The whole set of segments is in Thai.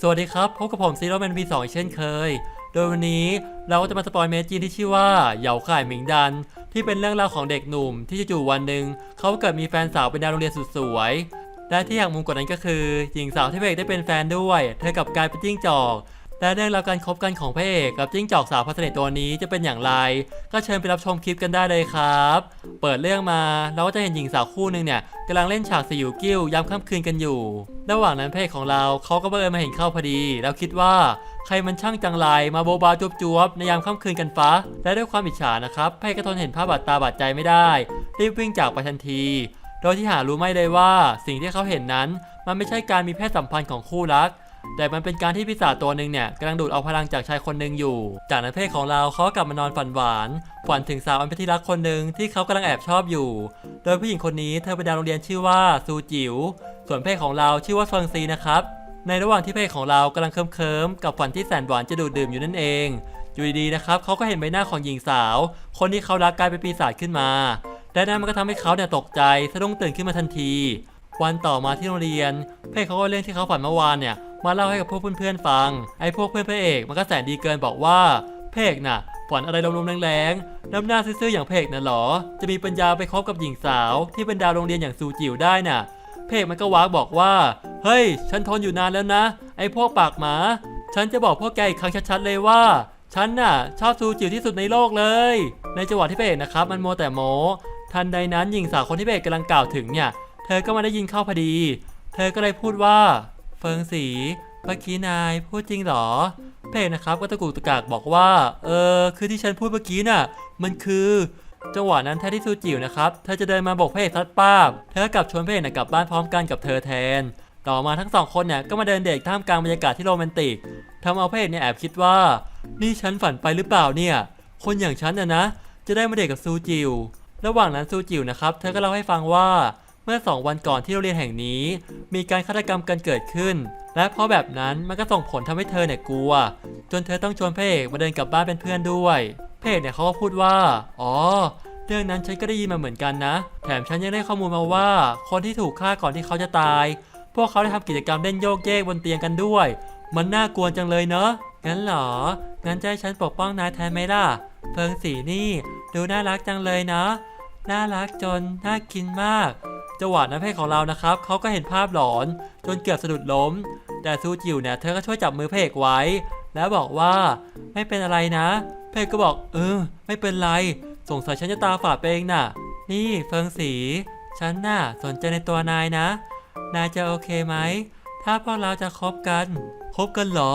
สวัสดีครับพบกับผมซีโร่แมนพีสองเช่นเคย โดยวันนี้เราก็จะมาสปอยเมจีนที่ชื่อว่าเหยาข่ายหมิงดัน ที่เป็นเรื่องราวของเด็กหนุ่ม ที่จู่ๆวันหนึ่งเขาเกิดมีแฟนสาวเป็นดาวโรงเรียนสุดสวยและที่อย่างมุมกว่านั้นก็คือ หญิงสาวที่พระเอกได้เป็นแฟนด้วย เธอกลับกลายเป็นจิ้งจอก และเรื่องราวการคบกันของพระเอกกับจิ้งจอกสาวพัสเนตตัวนี้จะเป็นอย่างไร ก็เชิญไปรับชมคลิปกันได้เลยครับ เปิดเรื่องมาเราก็จะเห็นหญิงสาวคู่หนึ่งเนี่ยกำลังเล่นฉากสยิวกิ้วยามค่ำคืนกันอยู่ ระหว่างนั้นพระเอกของเราเขาก็บังเอิญมาเห็นเข้าพอดี แล้วคิดว่าใครมันช่างจังไรมาโบบาจวบจวบๆในยามค่ำคืนกันฟ้า และด้วยความอิจฉานะครับพระเอกก็ทนเห็นภาพบาดตาบาดใจไม่ได้ รีบวิ่งจากไปทันทีโดยที่หารู้ไม่เลยว่าสิ่งที่เขาเห็นนั้น มันไม่ใช่การมีเพศสัมพันธ์ของคู่รัก แต่มันเป็นการที่ปีศาจตัวหนึ่งเนี่ยกำลังดูดเอาพลังจากชายคนหนึ่งอยู่ จากนั้นเพศของเราเขากลับมานอนฝันหวาน ฝันถึงสาวอันเป็นที่รักคนหนึ่งที่เขากำลังแอบชอบอยู่ โดยผู้หญิงคนนี้เธอเป็นดาวโรงเรียนชื่อว่าซูจิว๋ว ส่วนเพศของเราชื่อว่าเฟิงซีนะครับ ในระหว่างที่เพศของเรากำลังเคิมๆกับฝันที่แสนหวานจะดูดดื่มอยู่นั่นเองอยู่ดีๆนะครับเขาก็เห็นใบหน้าของหญิงสาว คนที่เขารักกลายเป็นปีศาจขึ้นมาและนั่นมันก็ทำให้เขาเนี่ยตกใจสะดุ้งตื่นขึ้นมาทันที วันต่อมาที่โรงเรียน เพศเขาก็เรื่องที่เขาฝันเมื่อวานเนี่ย มาเล่าให้กับพวกเพื่อนๆฟัง ไอ้พวกเพื่อนพระเอกมันก็แสนดีเกินบอกว่าเพกน่ะฝันอะไรลมๆแรงๆน้ำหน้าซื่อๆอย่างเพกน่ะหรอ จะมีปัญญาไปคบกับหญิงสาว ที่เป็นดาวโรงเรียนอย่างซูจิ๋วได้น่ะ เพกมันก็ว้ากบอกว่า เฮ้ย ฉันทนอยู่นานแล้วนะ ไอ้พวกปากหมา ฉันจะบอกพวกแกอีกครั้งชัดๆเลยว่า ฉันน่ะ ชอบซูจิ๋วที่สุดในโลกเลย ในจังหวะที่พเอกนะครับมันโมแต่โมทันใดนั้นหญิงสาวคนที่พเอกกำลังกล่าวถึงเนี่ย เธอก็มาได้ยินเข้าพอดี เธอก็เลยพูดว่า เฟิงสีเมื่อกี้นายพูดจริงเหรอเพกนะครับก็ตะกุกตะกากบอกว่า เออคือที่ฉันพูดเมื่อกี้น่ะ มันคือจังหวะนั้นแท้ที่ซูจิ๋วนะครับ เธอจะเดินมาบอกเอกทัดป้าบ เธอกลับชวนพระเอกนะกลับบ้านพร้อมกันกับเธอแทน ต่อมาทั้งสองคนเนี่ยก็มาเดินเดทท่ามกลางบรรยากาศที่โรแมนติกทำเอาเอกเนี่ยแอบคิดว่า นี่ฉันฝันไปหรือเปล่าเนี่ย คนอย่างฉันน่ะนะ จะได้มาเดทกับซูจิ๋วระหว่างนั้นซูจิ๋วนะครับ เธอก็เล่าให้ฟังว่า เมื่อ 2 วันก่อนที่โรงเรียนแห่งนี้ มีการฆาตกรรมกันเกิดขึ้น และเพราะแบบนั้นมันก็ส่งผลทำให้เธอเนี่ยกลัว จนเธอต้องชวนเอกมาเดินกลับบ้านเป็นเพื่อนด้วยเอกเนี่ยเขาก็พูดว่า อ๋อ เรื่องนั้นฉันก็ได้ยินมาเหมือนกันนะ แถมฉันยังได้ข้อมูลมาว่า คนที่ถูกฆ่าก่อนที่เขาจะตาย พวกเขาได้ทำกิจกรรมเล่นโยกเยกบนเตียงกันด้วย มันน่ากลัวจังเลยเนอะงั้นเหรอ งั้นจะให้ฉันปกป้องนายแทนไหมล่ะ เพิงสีนี่ ดูน่ารักจังเลยเนาะน่ารักจนน่ากินมาก จังหวะนั้นเพศของเรานะครับเขาก็เห็นภาพหลอนจนเกือบสะดุดล้ม แต่ซูจิวเนี่ยเธอก็ช่วยจับมือเพกไว้ แล้วบอกว่าไม่เป็นอะไรนะ เพกก็บอก เออ ไม่เป็นไร สงสัยฉันจะตาฝาดไปเองน่ะ นี่เฟิงสี ฉันน่ะสนใจในตัวนายนะ นายจะโอเคไหม ถ้าพวกเราจะคบกัน คบกันเหรอ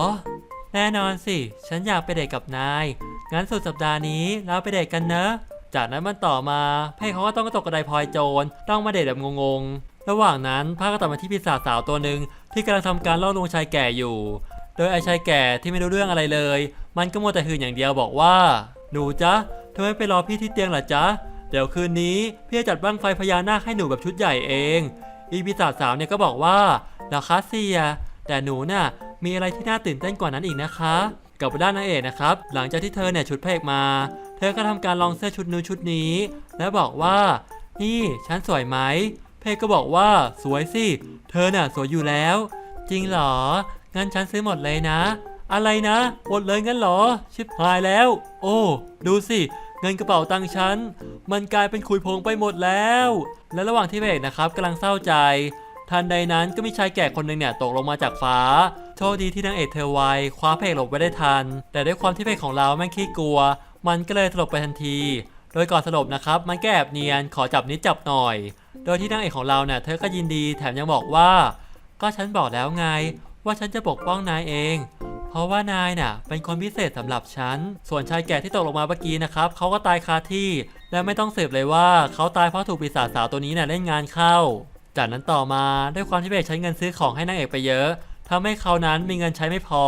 แน่นอนสิ ฉันอยากไปเดทกับนาย งั้นสุดสัปดาห์นี้เราไปเดทกันเนอะ จากนั้นมันต่อมาเพ่เขาก็ต้องกระตกกระไดพลอยโจรต้องมาเดทแบบงงๆ ระหว่างนั้นภาพก็ตัดมาที่ปีศาจสาวตัวหนึ่งที่กำลังทำการล่อลวงชายแก่อยู่ โดยไอ้ชายแก่ที่ไม่รู้เรื่องอะไรเลย มันก็มัวแต่หืนอย่างเดียวบอกว่า หนูจ๊ะทำไมไปรอพี่ที่เตียงล่ะจ๊ะ เดี๋ยวคืนนี้พี่จะจัดบ้างไฟพญานาคให้หนูแบบชุดใหญ่เอง อีปีศาจสาวเนี่ยก็บอกว่าเหรอคะเสีย แต่หนูน่ะมีอะไรที่น่าตื่นเต้นกว่านั้นอีกนะคะ กับด้านนางเอกนะครับ หลังจากที่เธอเนี่ยชุดเพกมา เธอก็ทำการลองเสื้อชุดนู้นชุดนี้ แล้วบอกว่า นี่ฉันสวยไหม เพกก็บอกว่าสวยสิ เธอน่ะสวยอยู่แล้ว จริงเหรอ งั้นฉันซื้อหมดเลยนะ อะไรนะ หมดเลยงั้นเหรอ ชิบหายแล้ว โอ้ ดูสิเงินกระเป๋าตังค์ฉัน มันกลายเป็นขุยผงไปหมดแล้ว และระหว่างที่พระเอกนะครับกำลังเศร้าใจ ทันใดนั้นก็มีชายแก่คนหนึ่งเนี่ยตกลงมาจากฟ้า โชคดีที่นางเอกเธอไวคว้าเพกหลบไว้ได้ทัน แต่ด้วยความที่เพกของเราแม่งขี้กลัว มันก็เลยสลบไปทันที โดยก่อนสลบนะครับ มันก็แอบเนียนขอจับนิดจับหน่อย โดยที่นางเอกของเราเนี่ยเธอก็ยินดีแถมยังบอกว่า ก็ฉันบอกแล้วไง ว่าฉันจะปกป้องนายเอง เพราะว่านายน่ะเป็นคนพิเศษสำหรับฉัน ส่วนชายแก่ที่ตกลงมาเมื่อกี้นะครับเขาก็ตายคาที่ และไม่ต้องสืบเลยว่าเขาตายเพราะถูกปีศาจสาวตัวนี้น่ะเล่นงานเข้า จากนั้นต่อมาด้วยความที่เบกใช้เงินซื้อของให้นางเอกไปเยอะทำให้เขานั้นมีเงินใช้ไม่พอ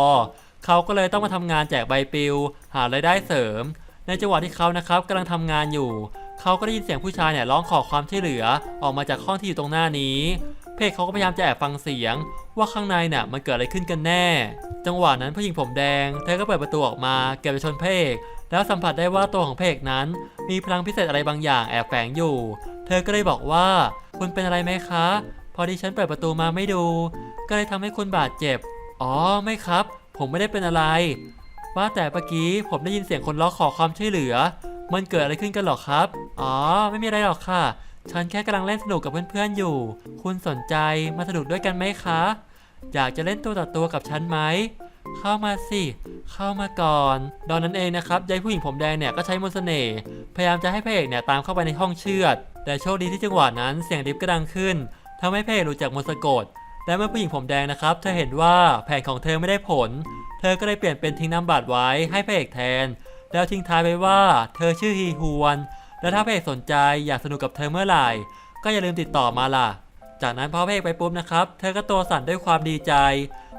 เขาก็เลยต้องมาทำงานแจกใบปลิว หารายได้เสริม ในจังหวะที่เขานะครับกำลังทำงานอยู่ เขาก็ได้ยินเสียงผู้ชายเนี่ยร้องขอความช่วยเหลือออกมาจากห้องที่อยู่ตรงหน้านี้ เพกเขาก็พยายามจะแอบฟังเสียง ว่าข้างในน่ะมันเกิดอะไรขึ้นกันแน่ จังหวะนั้นผู้หญิงผมแดงเธอก็เปิดประตูออกมาเก็บไปชนเพกแล้วสัมผัสได้ว่าตัวของเพกนั้น มีพลังพิเศษอะไรบางอย่างแอบแฝงอยู่ เธอก็เลยบอกว่า คุณเป็นอะไรไหมคะ พอดีฉันเปิดประตูมาไม่ดู ก็เลยทำให้คุณบาดเจ็บ อ๋อไม่ครับ ผมไม่ได้เป็นอะไร ว่าแต่เมื่อกี้ผมได้ยินเสียงคนร้องขอความช่วยเหลือ มันเกิดอะไรขึ้นกันหรอครับ อ๋อ ไม่มีอะไรหรอกค่ะ ฉันแค่กำลังเล่นสนุกกับเพื่อนๆอยู่ คุณสนใจมาสนุกด้วยกันไหมคะ อยากจะเล่นตัวต่อตัวกับฉันไหม เข้ามาสิ เข้ามาก่อน ตอนนั้นเองนะครับยายผู้หญิงผมแดงเนี่ยก็ใช้มนต์เสน่ห์พยายามจะให้พระเอกเนี่ยตามเข้าไปในห้องเชือด แต่โชคดีที่จังหวะนั้นเสียงลิฟต์ก็ดังขึ้นทำให้พระเอกหลุดจากมนต์สะกดและเมื่อผู้หญิงผมแดงนะครับ เธอเห็นว่าแผนของเธอไม่ได้ผล เธอก็เลยเปลี่ยนเป็นทิ้งน้ำบาดไว้ให้พระเอกแทน แล้วทิ้งท้ายไว้ว่า เธอชื่อฮีฮวน และถ้าพระเอกสนใจอยากสนุกกับเธอเมื่อไหร่ ก็อย่าลืมติดต่อมาล่ะ จากนั้นพอพระเอกไปปุ๊บนะครับ เธอก็ตัวสั่นด้วยความดีใจ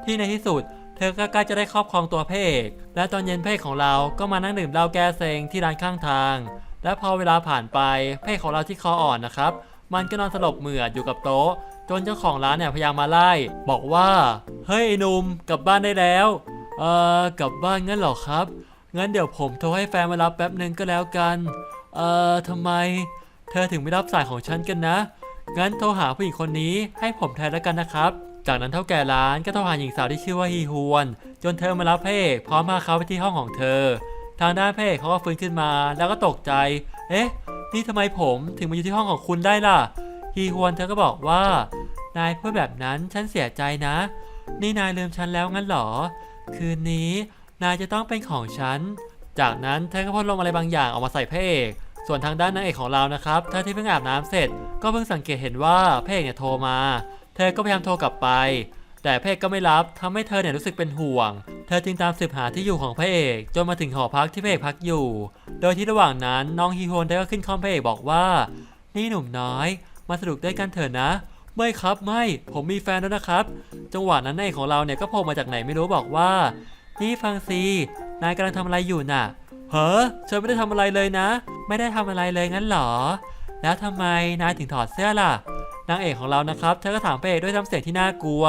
ที่ในที่สุด เธอก็ใกล้จะได้ครอบครองตัวพระเอก และตอนเย็นพระเอกของเราก็มานั่งดื่มเหล้าแก้เซงที่ร้านข้างทาง และพอเวลาผ่านไปพระเอกของเราที่คออ่อนนะครับ มันก็นอนสลบเหมือดอยู่กับโต๊ะจนเจ้าของร้านเนี่ยพยายามมาไล่ บอกว่า เฮ้ยไอ้นุ่มกลับบ้านได้แล้ว เอ่อกลับบ้านงั้นหรอครับ งั้นเดี๋ยวผมโทรให้แฟนมารับแป๊บหนึ่งก็แล้วกัน เอ่อทำไม เธอถึงไม่รับสายของฉันกันนะ งั้นโทรหาผู้หญิงคนนี้ให้ผมแทนแล้วกันนะครับ จากนั้นเท่าแก่ร้านก็โทรหาหญิงสาวที่ชื่อว่าฮีฮวน จนเธอมารับพเอกพร้อมพาเขาไปที่ห้องของเธอ ทางด้านพเอกเขาก็ฟื้นขึ้นมาแล้วก็ตกใจ เอ๊ะ นี่ทำไมผมถึงมาอยู่ที่ห้องของคุณได้ล่ะ ฮีฮวนเธอก็บอกว่า นายพูดแบบนั้นฉันเสียใจนะ นี่นายลืมฉันแล้วงั้นเหรอ คืนนี้นายจะต้องเป็นของฉัน จากนั้นเธอก็พ่นลมอะไรบางอย่างออกมาใส่พระเอก ส่วนทางด้านนางเอกของเรานะครับเธอที่เพิ่งอาบน้ำเสร็จ ก็เพิ่งสังเกตเห็นว่าพระเอกเนี่ยโทรมา เธอก็พยายามโทรกลับไป แต่พระเอกก็ไม่รับทำให้เธอเนี่ยรู้สึกเป็นห่วง เธอจึงตามสืบหาที่อยู่ของพระเอก จนมาถึงหอพักที่พระเอกพักอยู่ โดยที่ระหว่างนั้นน้องฮีโฮนเธอก็ขึ้นคอมพระเอกบอกว่า นี่หนุ่มน้อย มาสนุกด้วยกันเถอะนะ ไม่ครับไม่ ผมมีแฟนแล้วนะครับ จังหวะนั้นนายเอกของเราเนี่ยก็โผล่มาจากไหนไม่รู้บอกว่า นี่ฟังสินายกำลังทำอะไรอยู่น่ะ เฮ้อฉันไม่ได้ทำอะไรเลยนะ ไม่ได้ทำอะไรเลยงั้นเหรอ แล้วทำไมนายถึงถอดเสื้อล่ะ นางเอกของเรานะครับเธอก็ถามพระเอกด้วยน้ำเสียงที่น่ากลัว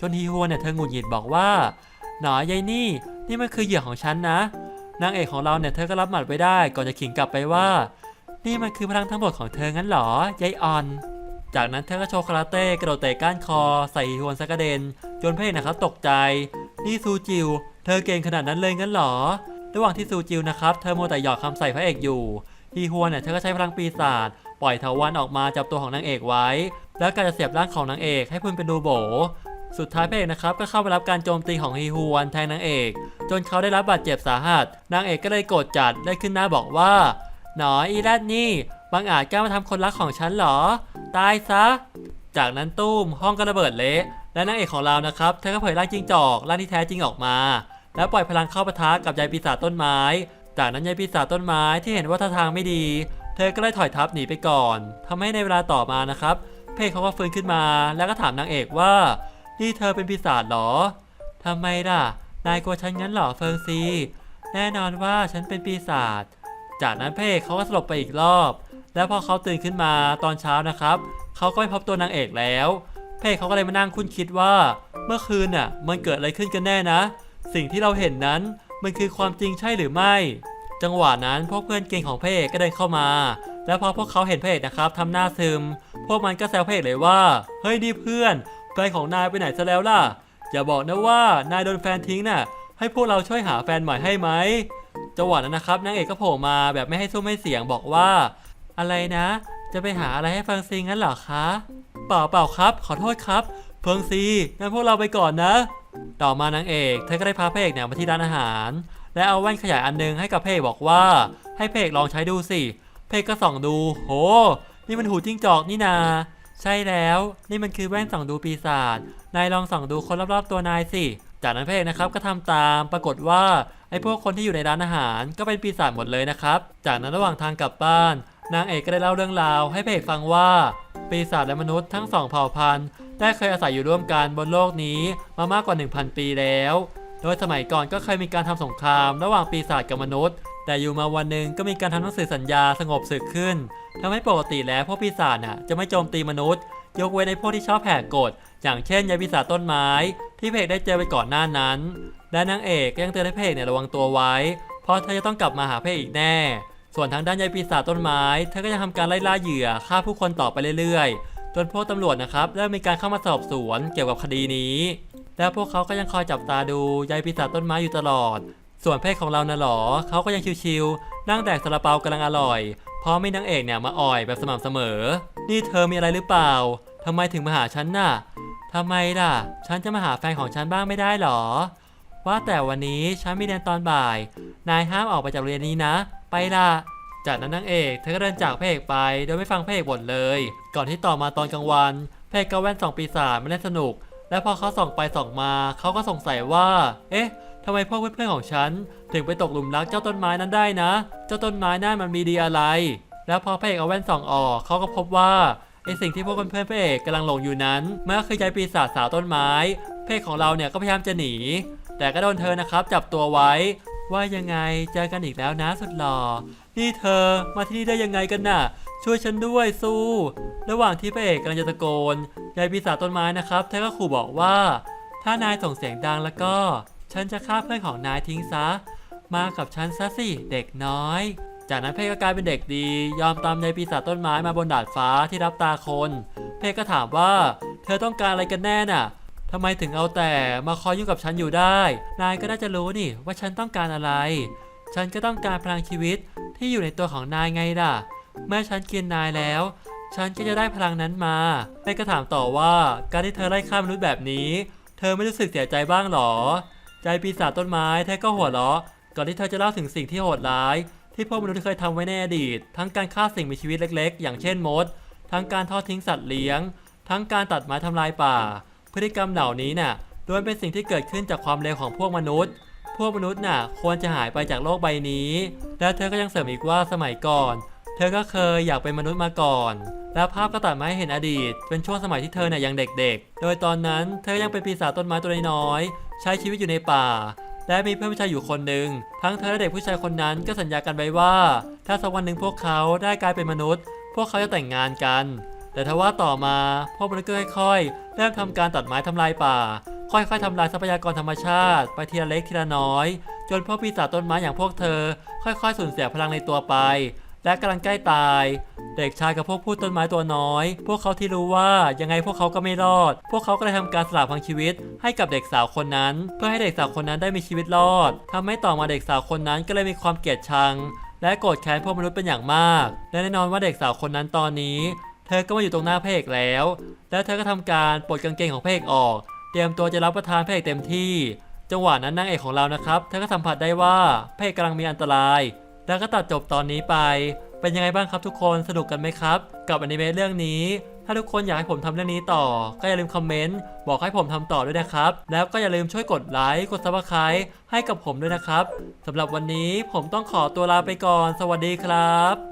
จนฮีฮวนเนี่ยเธอหงุดหงิดบอกว่า หนอยายนี่ นี่มันคือเหยื่อของฉันนะ นางเอกของเราเนี่ยเธอก็รับหมัดไว้ได้ ก่อนจะขิงกลับไปว่า นี่มันคือพลังทั้งหมดของเธองั้นเหรอยายออน จากนั้นเธอก็โชว์คาราเต้กระโดดเตะก้านคอ ใส่ฮีฮวนซะกเดน จนพระเอกนะครับตกใจ นี่ซูจิว เธอเก่งขนาดนั้นเลยงั้นหรอ ระหว่างที่ซูจิวนะครับ เธอโมวแต่หยอกคำใส่พระเอกอยู่ฮีฮวนเนี่ยเธอก็ใช้พลังปีศาจปล่อยเถาวันออกมาจับตัวของนางเอกไว้ แล้วการจะเสียบร่างของนางเอกให้พุ่นเป็นดูโบ สุดท้ายพระเอกนะครับก็เข้าไปรับการโจมตีของฮีฮวนแทนนางเอก จนเขาได้รับบาดเจ็บสาหัส นางเอกก็เลยโกรธจัดได้ขึ้นหน้าบอกว่า หนออีแรดนี่บางอาจกล้ามาทำคนรักของฉันเหรอ ตายซะ จากนั้นตุ้มห้องก็ระเบิดเละและนางเอกของเรานะครับเธอก็เผยร่างจิ้งจอกร่างที่แท้จริงออกมา แล้วปล่อยพลังเข้าปะทะกับยายปีศาจต้นไม้ จากนั้นยายปีศาจต้นไม้ที่เห็นว่าท่าทางไม่ดี เธอก็เลยถอยทับหนีไปก่อนทำให้ในเวลาต่อมานะครับ เพกเขาก็ฟื้นขึ้นมาแล้วก็ถามนางเอกว่านี่เธอเป็นปีศาจเหรอทำไมล่ะ นายกลัวฉันงั้นเหรอเฟิงซี แน่นอนว่าฉันเป็นปีศาจ จากนั้นเอกเขาก็สลบไปอีกรอบ แล้วพอเขาตื่นขึ้นมาตอนเช้านะครับ เขาก็ไม่พบตัวนางเอกแล้วเอกเขาก็เลยมานั่งคุ้นคิดว่า เมื่อคืนน่ะมันเกิดอะไรขึ้นกันแน่นะ สิ่งที่เราเห็นนั้นมันคือความจริงใช่หรือไม่ จังหวะนั้นพวกเพื่อนเก่งของเอกก็เดินเข้ามา แล้วพอพวกเขาเห็นเอกนะครับทำหน้าซึม พวกมันก็แซวเอกเลยว่า เฮ้ยนี่เพื่อนแฟนของนายไปไหนซะแล้วล่ะ อย่าบอกนะว่านายโดนแฟนทิ้งน่ะ ให้พวกเราช่วยหาแฟนใหม่ให้ไหมจังหวะนั้นนะครับนางเอกก็โผล่มาแบบไม่ให้ซุ้มให้เสียงบอกว่า อะไรนะ จะไปหาอะไรให้เฟิงซีงั้นเหรอคะ เปล่าเปล่าครับ ขอโทษครับเฟิงซีงั้นพวกเราไปก่อนนะ ต่อมานางเอกเธอก็ได้พาพระเอกเนี่ยมาที่ร้านอาหาร และเอาแว่นขยายอันนึงให้กับพระเอกบอกว่า ให้พระเอกลองใช้ดูสิพระเอกก็ส่องดู โห นี่มันหูจิ้งจอกนี่นา ใช่แล้ว นี่มันคือแว่นส่องดูปีศาจ นายลองส่องดูคนรอบๆตัวนายสิ จากนั้นพระเอกนะครับก็ทำตาม ปรากฏว่าไอ้พวกคนที่อยู่ในร้านอาหารก็เป็นปีศาจหมดเลยนะครับ จากนั้นระหว่างทางกลับบ้าน นางเอกก็ได้เล่าเรื่องราวให้พระเอกฟังว่า ปีศาจและมนุษย์ทั้งสองเผ่าพันธุ์ได้เคยอาศัยอยู่ร่วมกันบนโลกนี้มามากกว่า 1,000 ปีแล้ว โดยสมัยก่อนก็เคยมีการทำสงครามระหว่างปีศาจกับมนุษย์ แต่อยู่มาวันหนึ่งก็มีการทำหนังสือสัญญาสงบศึกขึ้นทำให้ปกติแล้วพวกปีศาจน่ะจะไม่โจมตีมนุษย์ ยกเว้นในพวกที่ชอบแหกกฎอย่างเช่นยาปีศาจต้นไม้ ที่เอกได้เจอไปก่อนหน้านั้น และนางเอกยังเตือนให้เอกเนี่ยระวังตัวไว้ เพราะเธอจะต้องกลับมาหาเอกอีกแน่ ส่วนทางด้านยายปีศาจต้นไม้เธอก็จะทำการไล่ล่าเหยื่อฆ่าผู้คนต่อไปเรื่อยๆ จนพวกตำรวจนะครับเริ่มมีการเข้ามาสอบสวนเกี่ยวกับคดีนี้ แล้วพวกเขาก็ยังคอยจับตาดูยายปีศาจต้นไม้อยู่ตลอด ส่วนเพศของเรานะหรอเขาก็ยังชิวๆนั่งแดกซาลาเปากำลังอร่อยเพราะไม่นางเอกเนี่ยมาอ่อยแบบสม่ำเสมอ นี่เธอมีอะไรหรือเปล่าทำไมถึงมาหาฉันน่ะทำไมล่ะ ฉันจะมาหาแฟนของฉันบ้างไม่ได้หรอ ว่าแต่วันนี้ฉันมีเรียนตอนบ่าย นายห้ามออกไปจากโรงเรียนนี้นะ ไปละจากนั้นนางเอกเธอก็เดินจากพระเอกไปโดยไม่ฟังพระเอกบ่นเลย ก่อนที่ต่อมาตอนกลางวันพระเอกก็แว่นสองปีศาจมาเล่นสนุก และพอเขาส่องไปส่องมาเขาก็สงสัยว่า เอ๊ะทำไมพวกเพื่อนๆของฉัน ถึงไปตกหลุมรักเจ้าต้นไม้นั้นได้นะ เจ้าต้นไม้นั่นมันมีดีอะไร แล้วพอพระเอกเอาแว่นส่องออกเขาก็พบว่าไอสิ่งที่พวกเพื่อนๆพระเอกกำลังหลงอยู่นั้นมันก็คือยายปีศาจสาวต้นไม้พเอกของเราเนี่ยก็พยายามจะหนี แต่ก็โดนเธอนะครับจับตัวไว้ ว่ายังไงเจอกันอีกแล้วนะสุดหล่อ นี่เธอมาที่นี่ได้ยังไงกันน่ะ ช่วยฉันด้วยสู้ ระหว่างที่พระเอกกำลังจะตะโกนยายปีศาจต้นไม้นะครับเธอก็ขู่บอกว่า ถ้านายส่งเสียงดังแล้วก็ ฉันจะฆ่าเพื่อนของนายทิ้งซะ มากับฉันซะสิเด็กน้อย จากนั้นเพกก็กลายเป็นเด็กดี ยอมตามยายปีศาจต้นไม้มาบนดาดฟ้าที่รับตาคน เพกก็ถามว่า เธอต้องการอะไรกันแน่น่ะ ทำไมถึงเอาแต่มาคอยยุ่งกับฉันอยู่ได้ นายก็น่าจะรู้นี่ว่าฉันต้องการอะไร ฉันก็ต้องการพลังชีวิตที่อยู่ในตัวของนายไงล่ะ เมื่อฉันกินนายแล้ว ฉันก็จะได้พลังนั้นมาเพกก็ถามต่อว่าการที่เธอไล่ฆ่ามนุษย์แบบนี้ เธอไม่รู้สึกเสียใจบ้างหรอ ใจปีศาจต้นไม้เธอก็หัวเราะ ก่อนที่เธอจะเล่าถึงสิ่งที่โหดร้าย ที่พวกมนุษย์เคยทำไว้ในอดีต ทั้งการฆ่าสิ่งมีชีวิตเล็ก ๆ อย่างเช่นมด ทั้งการทอดทิ้งสัตว์เลี้ยง ทั้งการตัดไม้ทำลายป่า พฤติกรรมเหล่านี้น่ะล้วนเป็นสิ่งที่เกิดขึ้นจากความเลวของพวกมนุษย์ พวกมนุษย์น่ะควรจะหายไปจากโลกใบนี้ และเธอก็ยังเสริมอีกว่าสมัยก่อน เธอก็เคยอยากเป็นมนุษย์มาก่อน แล้วภาพก็ตัดมาให้เห็นอดีต เป็นช่วงสมัยที่เธอเนี่ยยังเด็กๆ โดยตอนนั้นเธอยังเป็นปีศาจต้นไม้ตัวน้อย ใช้ชีวิตอยู่ในป่าและมีเพื่อนผู้ชายอยู่คนหนึ่ง ทั้งเธอและเด็กผู้ชายคนนั้นก็สัญญากันไว้ว่า ถ้าสักวันหนึ่งพวกเขาได้กลายเป็นมนุษย์ พวกเขาจะแต่งงานกัน แต่ทว่าต่อมาพวกมนุษย์ก็ค่อย เริ่มทำการตัดไม้ทำลายป่า ค่อยๆทำลายทรัพยากรธรรมชาติ ไปทีละเล็กทีละน้อย จนพวกปีศาจต้นไม้อย่างพวกเธอ ค่อยๆสูญเสียพลังในตัวไป และกำลังใกล้ตาย เด็กชายกับพวกพูดต้นไม้ตัวน้อย พวกเขาที่รู้ว่ายังไงพวกเขาก็ไม่รอด พวกเขาก็เลยทำการสละพังชีวิต ให้กับเด็กสาวคนนั้น เพื่อให้เด็กสาวคนนั้นได้มีชีวิตรอดทำให้ต่อมาเด็กสาวคนนั้นก็เลยมีความเกลียดชังและโกรธแค้นพวกมนุษย์เป็นอย่างมาก และแน่นอนว่าเด็กสาวคนนั้นตอนนี้ เธอก็มาอยู่ตรงหน้าพเอกแล้ว แล้วเธอก็ทำการปลดกางเกงของพเอกออก เตรียมตัวจะรับประทานพเอกเต็มที่ จังหวะนั้นนางเอกของเรานะครับ เธอก็สัมผัสได้ว่าพเอกกำลังมีอันตราย แล้วก็ตัดจบตอนนี้ไป เป็นยังไงบ้างครับทุกคน สนุกกันไหมครับ กับอนิเมะเรื่องนี้ ถ้าทุกคนอยากให้ผมทำเรื่องนี้ต่อ ก็อย่าลืมคอมเมนต์บอกให้ผมทำต่อด้วยนะครับ แล้วก็อย่าลืมช่วยกดไลค์ กดซับสไครต์ให้กับผมด้วยนะครับสำหรับวันนี้ผมต้องขอตัวลาไปก่อน สวัสดีครับ